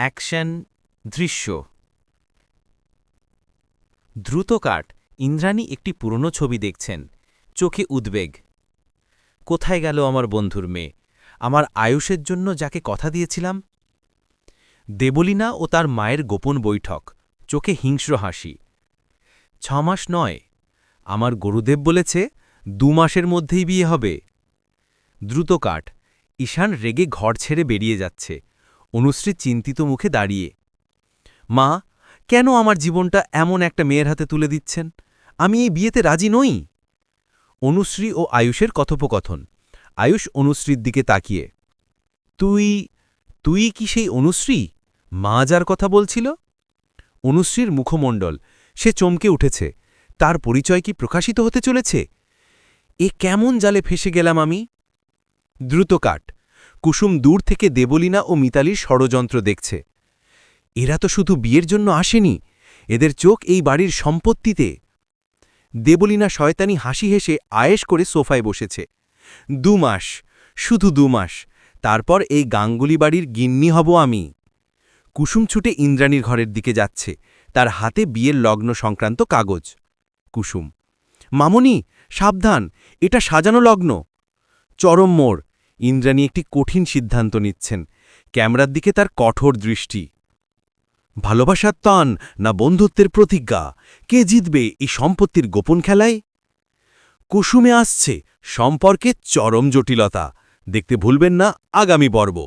Action দৃশ্য। দ্রুত কাট। ইন্দ্রাণী একটি পুরনো ছবি দেখছেন। চোখে উদ্বেগ। কোথায় গেল আমার বন্ধুর মেয়ে? আমার আয়ুষের জন্য যাকে কথা দিয়েছিলাম? দেবলীনা ও তার মায়ের গোপন বৈঠক। চোখে হিংস্র হাসি। ছমাস নয়। আমার গুরুদেব বলেছে, দু মাসের মধ্যেই বিয়ে হবে। দ্রুত কাট। ঈশান রেগে ঘর ছেড়ে বেরিয়ে যাচ্ছে। অনুশ্রী চিন্তিত মুখে দাঁড়িয়ে, মা, কেন আমার জীবনটা এমন একটা মেয়ের হাতে তুলে দিচ্ছেন? আমি এই বিয়েতে রাজি নই? অনুশ্রী ও আয়ুষের কথোপকথন। আয়ুষ অনুশ্রীর দিকে তাকিয়ে, তুই তুই কি সেই অনুশ্রী? মা যার কথা বলছিল? অনুশ্রীর মুখমণ্ডল, সে চমকে উঠেছে, তার পরিচয় কি প্রকাশিত হতে চলেছে? এ কেমন জালে ফেসে গেলাম আমি? দ্রুত কাট কুসুম দূর থেকে দেবলীনা ও মিতালির ষড়যন্ত্র দেখছে। এরা তো শুধু বিয়ের জন্য আসেনি, এদের চোখ এই বাড়ির সম্পত্তিতে। দেবলীনা শয়তানি হাসি হেসে আয়েশ করে সোফায় বসেছে। দু মাস, শুধু দু মাস, তারপর এই গাঙ্গুলি বাড়ির গিন্নি হব আমি। কুসুম ছুটে ইন্দ্রাণীর ঘরের দিকে যাচ্ছে, তার হাতে বিয়ের লগ্ন সংক্রান্ত কাগজ। কুসুম, মামনি, সাবধান, এটা সাজানো লগ্ন। চরম মোড় ইন্দ্রাণী একটি কঠিন সিদ্ধান্ত নিচ্ছেন। ক্যামেরার দিকে তার কঠোর দৃষ্টি। ভালোবাসার তান না বন্ধুত্বের প্রতিজ্ঞা? কে জিতবে এই সম্পত্তির গোপন খেলায়? কুসুমে আসছে সম্পর্কে চরম জটিলতা। দেখতে ভুলবেন না আগামী পর্ব।